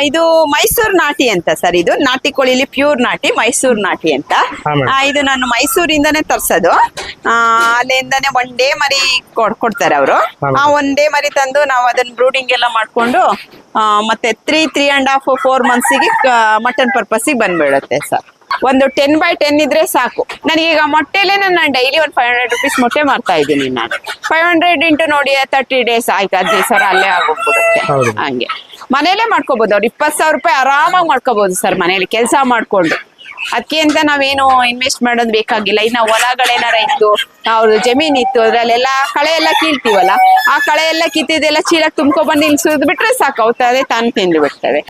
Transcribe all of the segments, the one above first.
ಇದು ಮೈಸೂರು ನಾಟಿ ಅಂತ ಸರ್ ಇದು. ನಾಟಿ ಕೋಳಿಲಿ ಪ್ಯೂರ್ ನಾಟಿ ಮೈಸೂರು ನಾಟಿ ಅಂತ. ಆ, ಇದು ನಾನು ಮೈಸೂರಿಂದಾನೇ ತರ್ಸೋದು. ಆ, ಅಲ್ಲಿಂದಾನೇ ಒನ್ ಡೇ ಮರಿ ಕೊಡ್- ಕೊಡ್ತಾರೆ ಅವರು. ಆ ಒನ್ ಡೇ ಮರಿ ತಂದು ನಾವು ಅದನ್ನ ಬ್ರೂಡಿಂಗ್ ಎಲ್ಲ ಮಾಡ್ಕೊಂಡು ಆ, ಮತ್ತೆ three three and half four ಮಂತ್ಸಿಗೆ mutton ಪರ್ಪಸ್ಸಿಗೆ ಬಂದ್ಬಿಡುತ್ತೆ ಸರ್. ಒಂದು ಟೆನ್ ಬೈ ಟೆನ್ ಇದ್ರೆ ಸಾಕು. ನನಗೀಗ ಮೊಟ್ಟೆಲೆ ನಾನು ಡೈಲಿ ಒಂದು ಫೈವ್ ಹಂಡ್ರೆಡ್ ರುಪೀಸ್ ಮೊಟ್ಟೆ ಮಾರ್ತಾ ಇದ್ದೀನಿ ನಾನು. ಫೈವ್ ಹಂಡ್ರೆಡ್ ಇಂಟು ನೋಡಿ ತರ್ಟಿ ಡೇಸ್ ಆಯ್ತು. ಹದಿನೈದು ಸಾವಿರ ಅಲ್ಲೇ ಆಗೋಗ್ಬಿಡುತ್ತೆ. ಹೌದು. ಹಂಗೆ. ಮನೇಲೆ ಮಾಡ್ಕೋಬಹುದು ಅವ್ರು ಇಪ್ಪತ್ತು ಸಾವಿರ ರೂಪಾಯಿ ಆರಾಮಾಗಿ ಮಾಡ್ಕೋಬಹುದು ಸರ್ ಮನೇಲಿ ಕೆಲಸ ಮಾಡ್ಕೊಂಡು. ಅದಕ್ಕೆ ಅಂತ ನಾವೇನು ಇನ್ವೆಸ್ಟ್ ಮಾಡೋದು ಬೇಕಾಗಿಲ್ಲ. ಇನ್ನು ಹೊಲಗಳೇನಾರ ಇತ್ತು, ಅವ್ರ ಜಮೀನ್ ಇತ್ತು, ಅದ್ರಲ್ಲೆಲ್ಲ ಕಳೆ ಎಲ್ಲ ಕೀಳ್ತೀವಲ್ಲ, ಆ ಕಳೆ ಎಲ್ಲ ಕಿತ್ತಿದೆಲ್ಲ ಚೀಲಕ್ಕೆ ತುಂಬ್ಕೊಂಡ್ಬಂದು ನಿಲ್ಸುದ್ ಬಿಟ್ರೆ ಸಾಕು. ಅದೇ ತಾನು ತಿಂದು ಬಿಡ್ತವೆ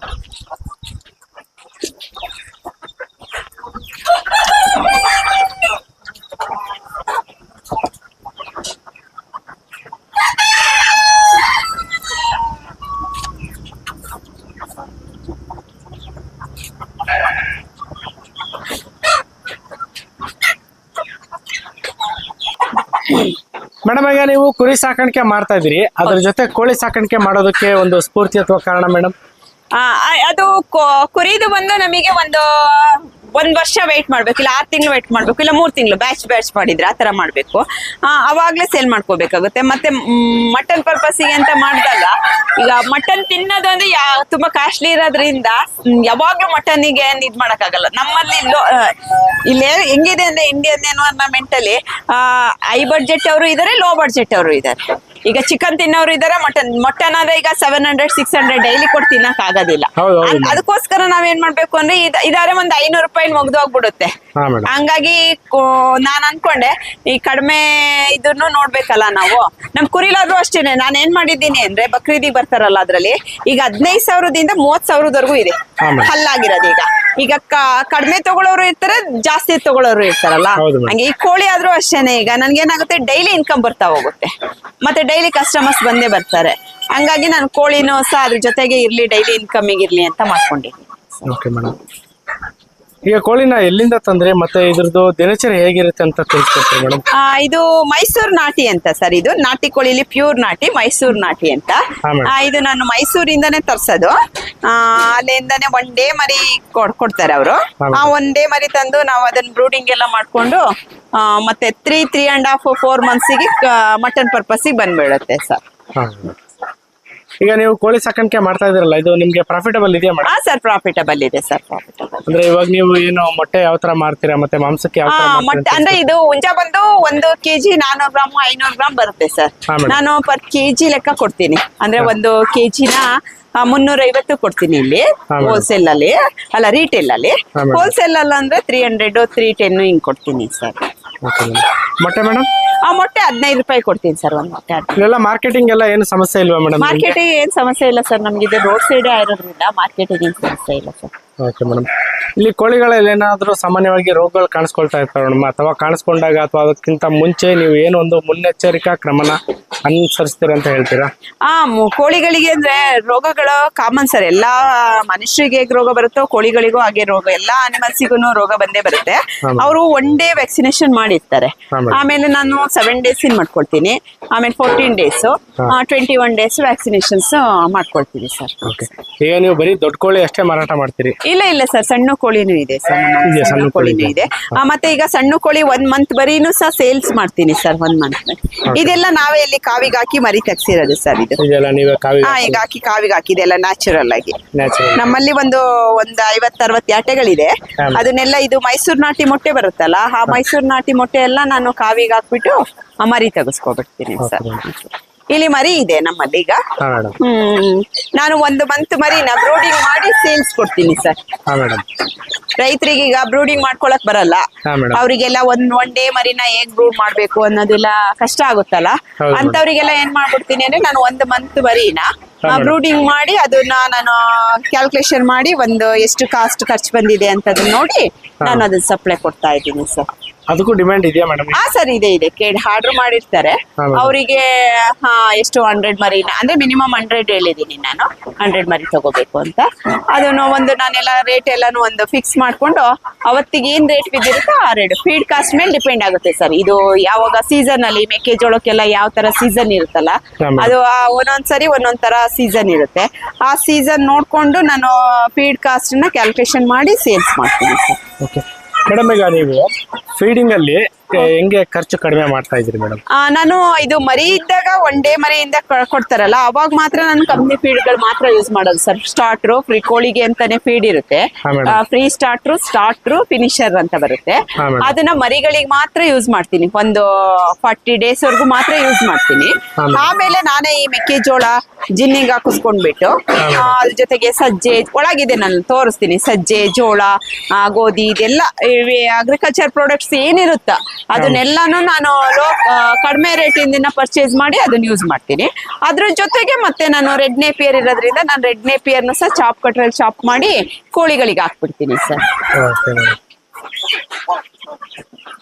ಮೇಡಮ್ ಈಗ ನೀವು ಕುರಿ ಸಾಕಾಣಿಕೆ ಮಾಡ್ತಾ ಇದ್ದೀರಿ. ಅದ್ರ ಜೊತೆ ಕೋಳಿ ಸಾಕಾಣಿಕೆ ಮಾಡೋದಕ್ಕೆ ಒಂದು ಸ್ಫೂರ್ತಿ ಅಥವಾ ಕಾರಣ ಮೇಡಮ್? ಅದು ಕುರಿದು ಬಂದು ನಮಗೆ ಒಂದು ಒಂದ್ ವರ್ಷ ವೇಟ್ ಮಾಡ್ಬೇಕು, ಇಲ್ಲ ಆರ್ ತಿಂಗಳು ವೇಟ್ ಮಾಡ್ಬೇಕು, ಇಲ್ಲ ಮೂರ್ ತಿಂಗಳು ಬ್ಯಾಚ್ ಬ್ಯಾಚ್ ಮಾಡಿದ್ರೆ ಆ ತರ ಮಾಡ್ಬೇಕು. ಅವಾಗ್ಲೇ ಸೇಲ್ ಮಾಡ್ಕೋಬೇಕಾಗುತ್ತೆ. ಮತ್ತೆ ಮಟನ್ ಪರ್ಪಸ್ಸಿಗೆ ಅಂತ ಮಾಡ್ದಲ್ಲ, ಈಗ ಮಟನ್ ತಿನ್ನೋದು ಅಂದ್ರೆ ತುಂಬಾ ಕಾಸ್ಟ್ಲಿ ಇರೋದ್ರಿಂದ ಯಾವಾಗ್ಲೂ ಮಟನ್ಗೆ ಇದ್ ಮಾಡಕ್ಕಾಗಲ್ಲ. ನಮ್ಮಲ್ಲಿ ಇಲ್ಲಿ ಹೆಂಗಿದೆ ಅಂದ್ರೆ ಇಂಡಿಯನ್ ಎನ್ವೈರ್ಮೆಂಟ್ ಅಲ್ಲಿ ಹೈ ಬಡ್ಜೆಟ್ ಅವರು ಇದಾರೆ ಲೋ ಬಡ್ಜೆಟ್ ಅವರು ಇದಾರೆ. ಈಗ ಚಿಕನ್ ತಿನ್ನೋರು ಇದಾರೆ ಮಟನ್ ಮಟನ್ ಆದ್ರೆ ಈಗ seven hundred six hundred daily ಕೊಟ್ಟು ತಿನ್ನಕ್ ಆಗೋದಿಲ್ಲ ಹೌದು, ಹೌದು. ಏನ್ ಅದಕ್ಕೋಸ್ಕರ ನಾವೇನ್ ಮಾಡ್ಬೇಕು ಅಂದ್ರೆ ಇದ್- ಇದಾರೆ ಒಂದ್ ಐನೂರು ರೂಪಾಯಿ ಮುಗ್ದು ಹೋಗ್ಬಿಡುತ್ತೆ. ಹಾ ಮೇಡಮ್ ಹಂಗಾಗಿ ನಾನ್ ಅನ್ಕೊಂಡೆ ಈ ಕಡಿಮೆ ಇದನ್ನು ನೋಡ್ಬೇಕಲ್ಲ ನಾವು. ನಮ್ ಕುರಿಲಾದ್ರು ಅಷ್ಟೇನೆ ನಾನ್ ಏನ್ ಮಾಡಿದ್ದೀನಿ ಅಂದ್ರೆ ಬಕ್ರೀದಿಗೆ ಬರ್ತಾರಲ್ಲ ಅದ್ರಲ್ಲಿ ಈಗ ಹದಿನೈದು ಸಾವಿರದಿಂದ ಮೂವತ್ ಸಾವಿರದವರೆಗೂ ಇದೆ. ಹಲ್ಲಾಗಿರೋದು ಈಗ. ಈಗ ಕಡಿಮೆ ತಗೊಳ್ಳೋರು ಇರ್ತಾರೆ ಜಾಸ್ತಿ ತಗೊಳ್ಳೋರು ಇರ್ತಾರಲ್ಲ. ಹಂಗೆ ಈ ಕೋಳಿ ಆದ್ರೂ ಅಷ್ಟೇನೆ ಈಗ ನನ್ಗೇನಾಗುತ್ತೆ ಡೈಲಿ ಇನ್ಕಮ್ ಬರ್ತಾ ಹೋಗುತ್ತೆ. ಮತ್ತೆ ಡೈಲಿ ಕಸ್ಟಮರ್ಸ್ ಬಂದೇ ಬರ್ತಾರೆ. ಹಂಗಾಗಿ ನಾನು ಕೋಳಿನೂ ಸಹ ಅದ್ರ ಜೊತೆಗೆ ಇರ್ಲಿ ಡೈಲಿ ಇನ್ಕಮ್ ಇರ್ಲಿ ಅಂತ ಮಾಡ್ಕೊಂಡಿದ್ದೀನಿ. ಈಗ ಕೋಳಿನ ಎಲ್ಲಿಂದ ತಂದ್ರೆ ಮತ್ತೆ ಇದ್ರದ್ದು ದಿನಚರಿ ಹೇಗಿರುತ್ತೆ ಅಂತ ತಿಳಿಸ್ಕೊಡ್ತೀರಿ ಮೇಡಮ್ ಆ, ಇದು ಮೈಸೂರು ನಾಟಿ ಅಂತ ಸರ್ ಇದು. ನಾಟಿ ಕೋಳಿಲಿ ಪ್ಯೂರ್ ನಾಟಿ ಮೈಸೂರು ನಾಟಿ ಅಂತ. ಹಾ, madam. ಆ, ಇದು ನಾನು ಮೈಸೂರಿಂದಾನೇ ತರ್ಸೋದು. ಆ, ಅಲ್ಲಿಂದಾನೇ ಒನ್ ಡೇ ಮರಿ ಕೊಡ್- ಕೊಡ್ತಾರೆ ಅವರು. ಹಾ, ಆ ಒನ್ ಡೇ ಮರಿ ತಂದು ನಾವು ಅದನ್ನ ಬ್ರೂಡಿಂಗ್ ಎಲ್ಲ ಮಾಡ್ಕೊಂಡು ಆ, ಮತ್ತೆ three three and half four ಮಂತ್ಸಿಗೆ mutton ಪರ್ಪಸ್ಸಿಗೆ ಬಂದ್ಬಿಡುತ್ತೆ ಸರ್. ಹಾ ಈಗ ನೀವು ಕೋಳಿ ಸಾಕಾಣಿಕೆ ಮಾಡ್ತಾ ಇದ್ದೀರಲ್ಲ ಇದು ನಿಮ್ಗೆ ಪ್ರಾಫಿಟಬಲ್ ಇದೆಯಾ ಮೇಡಮ್ ಹಾ ಸರ್ ಪ್ರಾಫಿಟಬಲ್ ಇದೆ ಸರ್ ಪ್ರಾಫಿಟಬಲ್ ಅಂದ್ರೆ ಇವಾಗ ನೀವು ಏನು ಮೊಟ್ಟೆ ಯಾವ ತರ ಮಾಡ್ತೀರಾ ಮತ್ತೆ ಮಾಂಸಕ್ಕೆ ಯಾವ ತರ ಮೊಟ್ಟೆ ಅಂದ್ರೆ ಇದು ಹುಂಜ ಬಂದು ಒಂದು ಕೆಜಿ ನಾನೂರು ಗ್ರಾಮ್ ಐನೂರು ಗ್ರಾಮ್ ಬರುತ್ತೆ ಸರ್ ಹಾ, madam. ನಾನು ಪರ್ ಕೆಜಿ ಲೆಕ್ಕ ಕೊಡ್ತೀನಿ. ಅಂದ್ರೆ ಒಂದು ಕೆಜಿನ ಮುನ್ನೂರ ಐವತ್ತು ಕೊಡ್ತೀನಿ ಇಲ್ಲಿ ಹಾ, madam. ಹೋಲ್ಸೇಲ್ ಅಲ್ಲಿ. ಅಲ್ಲ ರಿಟೇಲ್ ಅಲ್ಲಿ. ಹಾ, madam. ಹೋಲ್ಸೇಲ್ ಅಲ್ಲ ಅಂದ್ರೆ ತ್ರೀ ಹಂಡ್ರೆಡ್ ತ್ರೀ ಟೆನ್ ಹಿಂಗ್ ಕೊಡ್ತೀನಿ ಸರ್ ಮೊಟ್ಟೆ ಮೇಡಮ್ ಆ ಮೊಟ್ಟೆ ಹದಿನೈದು ರೂಪಾಯಿ ಕೊಡ್ತೀನಿ ಸರ್ ಒಂದು ಮೊಟ್ಟೆ ಇಲ್ಲೆಲ್ಲ ಮಾರ್ಕೆಟಿಂಗ್ ಎಲ್ಲ ಏನು ಸಮಸ್ಯೆ ಇಲ್ವಾ ಮೇಡಮ್ ಮಾರ್ಕೆಟಿಗೆ ಏನು ಸಮಸ್ಯೆ ಇಲ್ಲ ಸರ್ ನಮ್ಗೆ ಇದು ರೋಡ್ ಸೈಡ್ ಆಗಿರೋದ್ರಿಂದ ಮಾರ್ಕೆಟಿಗೆ ಏನು ಸಮಸ್ಯೆ ಇಲ್ಲ ಸರ್. ಓಕೆ ಮೇಡಮ್ ಇಲ್ಲಿ ಕೋಳಿಗಳಲ್ಲಿ ಏನಾದರೂ ಸಾಮಾನ್ಯವಾಗಿ ರೋಗಗಳು ಕಾಣಿಸ್ಕೊಳ್ತಾ ಇರ್ತಾವೆ ಮೇಡಮ್ ಅಥವಾ ಕಾಣಿಸ್ಕೊಂಡಾಗ ಅಥವಾ ಅದಕ್ಕಿಂತ ಮುಂಚೆ ನೀವು ಏನು ಒಂದು ಮುನ್ನೆಚ್ಚರಿಕಾ ಕ್ರಮನ ಅನುಸರಿಸ್ತೀರ ಅಂತ ಹೇಳ್ತೀರಾ? ಆ ಮು- ಕೋಳಿಗಳಿಗೆ ಅಂದ್ರೆ ರೋಗಗಳು ಕಾಮನ್ ಸರ್. ಎಲ್ಲಾ ಮನುಷ್ಯರಿಗೆ ಹೇಗ್ ರೋಗ ಬರುತ್ತೋ ಕೋಳಿಗಳಿಗೂ ಹಾಗೆ ರೋಗ ಎಲ್ಲಾ ಅನಿಮಲ್ಸಿಗೂ ರೋಗ ಬಂದೇ ಬರುತ್ತೆ. ಅವರು ಒನ್ ಡೇ ವ್ಯಾಕ್ಸಿನೇಷನ್ ಮಾಡಿರ್ತಾರೆ. ಹಾ, madam. ಆಮೇಲೆ ನಾನು ಸೆವೆನ್ ಡೇಸ್ ಇನ್ ಮಾಡ್ಕೊಳ್ತೀನಿ. ಆಮೇಲೆ fourteen days twenty one days vaccinations ಮಾಡ್ಕೊಳ್ತೀನಿ ಸರ್. ಓಕೆ ಈಗ ನೀವು ಬರೀ ದೊಡ್ಡ ಕೋಳಿ ಅಷ್ಟೇ ಮಾರಾಟ ಮಾಡ್ತೀರಿ? ಇಲ್ಲ ಇಲ್ಲ ಸರ್. ಸಣ್ಣ ಕೋಳಿನೂ ಇದೆ ಸರ್ ನಮ್ಮ ಸಣ್ಣ ಸಣ್ಣ ಕೋಳಿ ಕೋಳಿನೂ ಇದೆ. ಇದೆ. ಆ, ಮತ್ತೆ ಈಗ ಸಣ್ಣ ಕೋಳಿ ಒಂದ್ ಮಂತ್ ಬರೀನು ಸಹ ಸೇಲ್ಸ್ ಮಾಡ್ತೀನಿ ಸರ್ ಒಂದ್ ಮಂತ್ ಇದೆಲ್ಲ ನಾವೇ ಇಲ್ಲಿ ಕಾವಿಗೆ ಹಾಕಿ ಮರಿ ತೆಗ್ಸಿರೋದು ಸರ್ ಇದು. ಇದೆಲ್ಲ ನೀವೇ ಕಾವಿ ಹಾ ಈಗ ಹಾಕಿ ಕಾವಿಗೆ ಹಾಕಿದೆಲ್ಲ ನ್ಯಾಚುರಲ್ ಆಗಿ. ನ್ಯಾಚುರಲ್ ನಮ್ಮಲ್ಲಿ ಒಂದು ಒಂದ್ ಐವತ್ ಅರವತ್ ಯಾಟೆಗಳಿದೆ. ಹಾ. ಅದನ್ನೆಲ್ಲ ಇದು ಮೈಸೂರು ನಾಟಿ ಮೊಟ್ಟೆ ಬರುತ್ತಲ್ಲ ಆ ಮೈಸೂರು ನಾಟಿ ಮೊಟ್ಟೆ ಎಲ್ಲ ನಾನು ಕಾವಿಗೆ ಹಾಕ್ಬಿಟ್ಟು ಆ ಮರಿ ತೆಗೆಸ್ಕೊಬಿಡ್ತೀನಿ ಸರ್. ಇಲ್ಲಿ ಮರಿ ಇದೆ ನಮ್ಮಲ್ಲಿ ಈಗ. ಹಾಂ ಮೇಡಮ್ ಹ್ಮ್. ನಾನು ಒಂದು ಮಂತ್ ಮರಿನ ಬ್ರೂಡಿಂಗ್ ಮಾಡಿ ಸೇಲ್ಸ್ ಕೊಡ್ತೀನಿ ಸರ್ ಹಾಂ ಮೇಡಮ್ ರೈತರಿಗೆ ಈಗ ಬ್ರೂಡಿಂಗ್ ಮಾಡ್ಕೊಳಕ್ ಬರಲ್ಲ. ಹಾ. ಅವರಿಗೆಲ್ಲ ಒಂದ್ ಒನ್ ಡೇ ಮರಿನ ಹೇಗ್ ಬ್ರೂಡ್ ಮಾಡ್ಬೇಕು ಅನ್ನೋದೆಲ್ಲ ಕಷ್ಟ ಆಗುತ್ತಲ್ಲ? ಹೌದು, madam. ಅಂತವ್ರಿಗೆಲ್ಲ ಏನ್ ಮಾಡ್ಬಿಡ್ತೀನಿ ಅಂದ್ರೆ ನಾನು ಒಂದು ಮಂತ್ ಮರಿನ ಬ್ರೂಡಿಂಗ್ ಮಾಡಿ ಅದನ್ನ ನಾನು ಕ್ಯಾಲ್ಕುಲೇಷನ್ ಮಾಡಿ ಒಂದು ಎಷ್ಟು ಕಾಸ್ಟ್ ಖರ್ಚು ಬಂದಿದೆ ಅಂತದನ್ನ ನೋಡಿ ನಾನು ಅದನ್ನ ಸಪ್ಲೈ ಕೊಡ್ತಾ ಇದ್ದೀನಿ ಸರ್ ಅದಕ್ಕೂ ಡಿಮ್ಯಾಂಡ್ ಇದೆಯಾ ಮೇಡಮ್ ಹಾ ಸರ್ ಇದೆ ಇದೆ. ಕೇಳಿ ಆರ್ಡರ್ ಮಾಡಿರ್ತಾರೆ. ಅವರಿಗೆ ಹಾ ಎಷ್ಟು ಹಂಡ್ರೆಡ್ ಮರಿ ಅಂದ್ರೆ ಮಿನಿಮಮ್ ಹಂಡ್ರೆಡ್ ಹೇಳಿದೀನಿ ನಾನು. ಹಂಡ್ರೆಡ್ ಮರಿ ತಗೋಬೇಕು ಅಂತ. ಅದನ್ನು ಒಂದು ನಾನೆಲ್ಲ ರೇಟ್ ಎಲ್ಲಾನು ಒಂದು ಫಿಕ್ಸ್ ಮಾಡ್ಕೊಂಡು ಅವತ್ತಿಗೆ ಏನ್ ರೇಟ್ ಬಿದ್ದಿರುತ್ತೋ ಆ ರೇಟ್ ಫೀಡ್ ಕಾಸ್ಟ್ ಮೇಲೆ ಡಿಪೆಂಡ್ ಆಗುತ್ತೆ ಸರ್. ಇದು ಯಾವಾಗ ಸೀಸನ್ ಅಲ್ಲಿ ಮೆಕ್ಕೆಜೋಳಕ್ಕೆಲ್ಲ ಯಾವ ತರ ಸೀಸನ್ ಇರುತ್ತಲ್ಲ ಅದು ಒಂದೊಂದ್ಸರಿ ಒಂದೊಂದ್ ಸರಿ ಒಂದೊಂದ್ ತರ ಸೀಸನ್ ಇರುತ್ತೆ. ಆ ಸೀಸನ್ ನೋಡ್ಕೊಂಡು ನಾನು ಫೀಡ್ ಕಾಸ್ಟ್ನ ಕ್ಯಾಲ್ಕುಲೇಷನ್ ಮಾಡಿ ಸೇಲ್ಸ್ ಮಾಡ್ತೀನಿ ಸರ್. ಮೇಡಮ್ ಈಗ ನೀವು ಫೀಡಿಂಗ್ ಅಲ್ಲಿ ಹೆಂಗೆ ಖರ್ಚು ಕಡಿಮೆ ಮಾಡ್ತಾ ಇದ್ರಿ ಮೇಡಮ್ ಆ, ನಾನು ಇದು ಮರಿ ಇದ್ದಾಗ ಒನ್ ಡೇ ಮರಿಯಿಂದ ಕ- ಕೊಡ್ತಾರಲ್ಲ ಅವಾಗ ಮಾತ್ರ ನಾನು ಕಂಪ್ನಿ ಫೀಡ್ಗಳು ಮಾತ್ರ ಯೂಸ್ ಮಾಡೋದು ಸರ್ ಸ್ಟಾರ್ಟ್ರು ಫ್ರೀ ಕೋಳಿಗೆ ಅಂತಾನೆ ಫೀಡ್ ಇರುತ್ತೆ ಹಾ, madam. Pre starter starter finisher ಅಂತ ಬರುತ್ತೆ ಹಾ, madam. ಅದನ್ನ ಮರಿಗಳಿಗೆ ಮಾತ್ರ ಯೂಸ್ ಮಾಡ್ತೀನಿ ಒಂದು ಫಾರ್ಟಿ ಡೇಸ್ ವರ್ಗು ಮಾತ್ರ ಯೂಸ್ ಮಾಡ್ತೀನಿ ಹಾ, madam. ಆಮೇಲೆ ನಾನೇ ಈ ಮೆಕ್ಕೆಜೋಳ ಜಿನ್ನಿಂಗ್ ಹಾಕಿಸ್ಕೊಂಡ್ಬಿಟ್ಟು. ಆ, ಅದ್ರ ಜೊತೆಗೆ ಸಜ್ಜೆ ಒಳಗಿದೆ ನಾನು ತೋರಿಸ್ತೀನಿ ಸಜ್ಜೆ ಜೋಳ ಆ, ಗೋಧಿ ಇದೆಲ್ಲ ಅಗ್ರಿಕಲ್ಚರ್ ಪ್ರಾಡಕ್ಟ್ಸ್ ಏನಿರುತ್ತ ಅದನ್ನೆಲ್ಲಾನು ನಾನು ಲೋ ಕಡಿಮೆ ರೇಟಿಂದ ಪರ್ಚೇಸ್ ಮಾಡಿ ಅದನ್ನ ಯೂಸ್ ಮಾಡ್ತೀನಿ. ಅದ್ರ ಜೊತೆಗೆ ಮತ್ತೆ ನಾನು ರೆಡ್ ನೇಪಿಯರ್ ಇರೋದ್ರಿಂದ ನಾನು ರೆಡ್ ನೇಪಿಯರ್ನು ಸಹ ಚಾಪ್ ಕಟ್ರಲ್ಲಿ ಚಾಪ್ ಮಾಡಿ ಕೋಳಿಗಳಿಗೆ ಹಾಕ್ಬಿಡ್ತೀನಿ ಸರ್.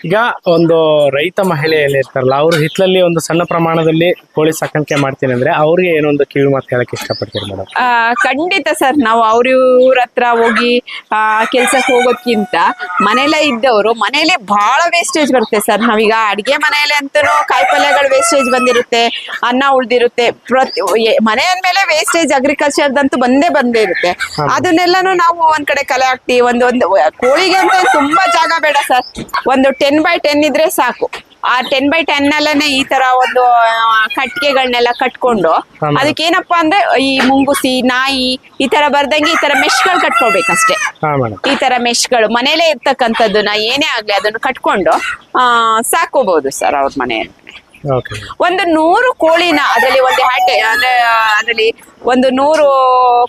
ಈಗ ಒಂದು ರೈತ ಮಹಿಳೆಯಲ್ಲಿ ಇರ್ತಾರಲ್ಲ ಅವರು ಹಿತ್ಲಲ್ಲಿ ಒಂದು ಸಣ್ಣ ಪ್ರಮಾಣದಲ್ಲಿ ಕೋಳಿ ಸಾಕಾಣಿಕೆ ಮಾಡ್ತೀನಿ ಅಂದ್ರೆ ಅವ್ರಿಗೆ ಏನೊಂದು ಕಿವಿ ಮಾತು ಹೇಳಕ್ ಇಷ್ಟಪಡ್ತೀರಿ ಮೇಡಮ್ ಖಂಡಿತ ಸರ್. ನಾವು ಅವ್ರ ಇವ್ರ ಹತ್ರ ಹೋಗಿ ಕೆಲ್ಸಕ್ಕೆ ಹೋಗೋದ್ಕಿಂತ ಮನೇಲೆ ಇದ್ದವರು ಮನೇಲೆ ಬಹಳ ವೇಸ್ಟೇಜ್ ಬರುತ್ತೆ ಸರ್. ನಾವೀಗ ಅಡಿಗೆ ಮನೆಯಲ್ಲಿ ಅಂತೂ ಕಾಯಿಪಲ್ಯಗಳು ವೇಸ್ಟೇಜ್ ಬಂದಿರುತ್ತೆ ಅನ್ನ ಉಳ್ದಿರುತ್ತೆ. ಪ್ರತಿ ಮನೆ ಅಂದ್ಮೇಲೆ ವೇಸ್ಟೇಜ್ ಅಗ್ರಿಕಲ್ಚರ್ದಂತೂ ಬಂದೇ ಬಂದೇ ಇರುತ್ತೆ. ಅದನ್ನೆಲ್ಲಾನು ನಾವು ಒಂದ್ ಕಡೆ ಕಲೆ ಹಾಕ್ತಿವಿ. ಒಂದು ಒಂದು ಕೋಳಿಗೆ ಅಂತ ತುಂಬಾ ಜಾಗ ಬೇಡ ಸರ್. ಒಂದು ಟೆನ್ ಬೈ ಟೆನ್ ಇದ್ರೆ ಸಾಕು. ಆ ಟೆನ್ ಬೈ ಟೆನ್ ಅಲ್ಲೇ ಈ ತರ ಒಂದು ಕಟ್ಟಿಗೆಗಳನ್ನೆಲ್ಲ ಕಟ್ಕೊಂಡು ಅದಕ್ಕೇನಪ್ಪ ಅದಕ್ಕೆ ಏನಪ್ಪಾ ಅಂದ್ರೆ ಈ ಮುಂಗುಸಿ ನಾಯಿ ಈ ತರ ಬರ್ದಂಗೆ ಈ ತರ ಮೆಶ್ಗಳು ಕಟ್ಕೋಬೇಕಷ್ಟೇ. ಈ ತರ ಮೆಶ್ಗಳು ಮನೇಲೆ ಇರ್ತಕ್ಕಂಥದ್ದನ್ನ ಏನೇ ಆಗ್ಲಿ ಅದನ್ನು ಕಟ್ಕೊಂಡು ಆ ಸಾಕೋಬಹುದು ಸರ್ ಅವ್ರ ಮನೆಯಲ್ಲಿ. ಒಂದು ನೂರು ಕೋಳಿನ ಅದರಲ್ಲಿ ಒಂದು ಹ್ಯಾಟೆ ಅಂದ್ರೆ ಅದರಲ್ಲಿ ಒಂದು ನೂರು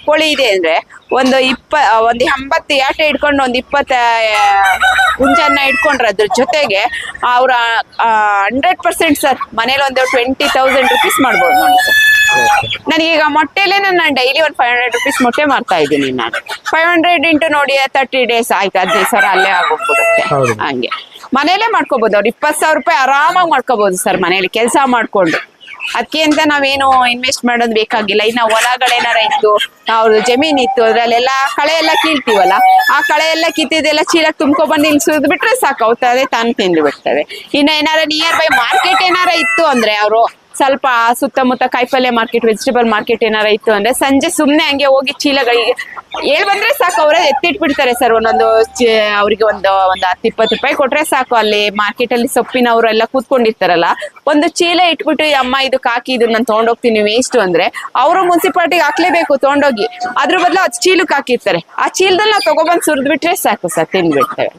ಕೋಳಿ ಇದೆ ಅಂದ್ರೆ ಒಂದು ಇಪ್ಪ ಒಂದು ಎಂಬತ್ತು ಯಾಟೆ ಇಟ್ಕೊಂಡು ಒಂದು ಇಪ್ಪತ್ತ ಹುಂಜನ್ನ ಇಟ್ಕೊಂಡ್ರೆ ಅದ್ರ ಜೊತೆಗೆ ಅವ್ರ ಹಂಡ್ರೆಡ್ ಪರ್ಸೆಂಟ್ ಸರ್ ಮನೇಲಿ ಒಂದು ಟ್ವೆಂಟಿ ತೌಸಂಡ್ ರುಪೀಸ್ ಮಾಡ್ಬೋದು ನೋಡಿ ಸರ್. ನನಗೀಗ ಮೊಟ್ಟೆಲೆ ನಾನು ಡೈಲಿ ಒಂದು ಫೈವ್ ಹಂಡ್ರೆಡ್ ರುಪೀಸ್ ಮೊಟ್ಟೆ ಮಾಡ್ತಾ ಇದ್ದೀನಿ ನಾನು. ಫೈವ್ ಹಂಡ್ರೆಡ್ ಇಂಟು ನೋಡಿ ತರ್ಟಿ ಡೇಸ್ ಆಯ್ತು ಹದಿನೈದು ಸರ್ ಅಲ್ಲೇ ಆಗೋಗ್ಬಿಡುತ್ತೆ. ಹಂಗೆ. ಮನೇಲೆ ಮಾಡ್ಕೋಬಹುದು ಅವ್ರು ಇಪ್ಪತ್ತು ಸಾವಿರ ರೂಪಾಯಿ ಆರಾಮಾಗಿ ಮಾಡ್ಕೋಬಹುದು ಸರ್ ಮನೇಲಿ ಕೆಲಸ ಮಾಡ್ಕೊಂಡು. ಅದಕ್ಕೆ ಅಂತ ನಾವೇನು ಇನ್ವೆಸ್ಟ್ ಮಾಡೋದು ಬೇಕಾಗಿಲ್ಲ. ಇನ್ನು ಹೊಲಗಳೇನಾರ ಇತ್ತು ಅವ್ರದ್ದು ಜಮೀನ್ ಇತ್ತು, ಅದ್ರಲ್ಲೆಲ್ಲ ಕಳೆ ಎಲ್ಲ ಕೀಳ್ತೀವಲ್ಲ, ಆ ಕಳೆ ಎಲ್ಲ ಕಿತ್ತಿದೆಲ್ಲ ಚೀಲಕ್ಕೆ ತುಂಬ್ಕೊಬಂದು ಬಂದು ಇಲ್ಲಿ ಬಿಟ್ರೆ ಸಾಕು. ಅದೇ ತಾನು ತಿಂದು ಬಿಡ್ತವೆ ಇನ್ನು ಏನಾರ ನಿಯರ್ ಬೈ ಮಾರ್ಕೆಟ್ ಏನಾರ ಇತ್ತು ಅಂದ್ರೆ ಅವರು ಸ್ವಲ್ಪ ಸುತ್ತಮುತ್ತ ಕಾಯಿಪಲ್ಯ ಮಾರ್ಕೆಟ್ ವೆಜಿಟೇಬಲ್ ಮಾರ್ಕೆಟ್ ಏನಾರ ಇತ್ತು ಅಂದ್ರೆ ಸಂಜೆ ಸುಮ್ಮನೆ ಹಂಗೆ ಹೋಗಿ ಚೀಲಗಳಿಗೆ ಏಳ್ ಬಂದ್ರೆ ಸಾಕು, ಅವರೇ ಎತ್ತಿಟ್ಬಿಡ್ತಾರೆ ಸರ್ ಒಂದೊಂದು ಅವ್ರಿಗೆ ಒಂದು ಒಂದು ಹತ್ತು, ಇಪ್ಪತ್ತು ರೂಪಾಯಿ ಕೊಟ್ರೆ ಸಾಕು. ಅಲ್ಲಿ ಮಾರ್ಕೆಟ್ ಅಲ್ಲಿ ಸೊಪ್ಪಿನವರೆಲ್ಲ ಕೂತ್ಕೊಂಡಿರ್ತಾರಲ್ಲ, ಒಂದು ಚೀಲ ಇಟ್ಬಿಟ್ಟು ಅಮ್ಮ, ಇದು ಹಾಕಿ ಇದು ನಾನು ತೊಗೊಂಡೋಗ್ತೀನಿ ವೇಸ್ಟ್ ಅಂದ್ರೆ, ಅವರು ಮುನ್ಸಿಪಾಲ್ಟಿಗೆ ಹಾಕ್ಲೇಬೇಕು ತೊಗೊಂಡೋಗಿ. ಅದ್ರ ಬದಲು ಅದು ಚೀಲಕ್ಕೆ ಹಾಕಿರ್ತಾರೆ. ಆ ಚೀಲದಲ್ಲಿ ನಾವು ತಗೊಬಂದು ಸುರಿದ್ಬಿಟ್ರೆ ಸಾಕು ಸರ್ ತಿನ್ಬಿಡ್ತೇವೆ.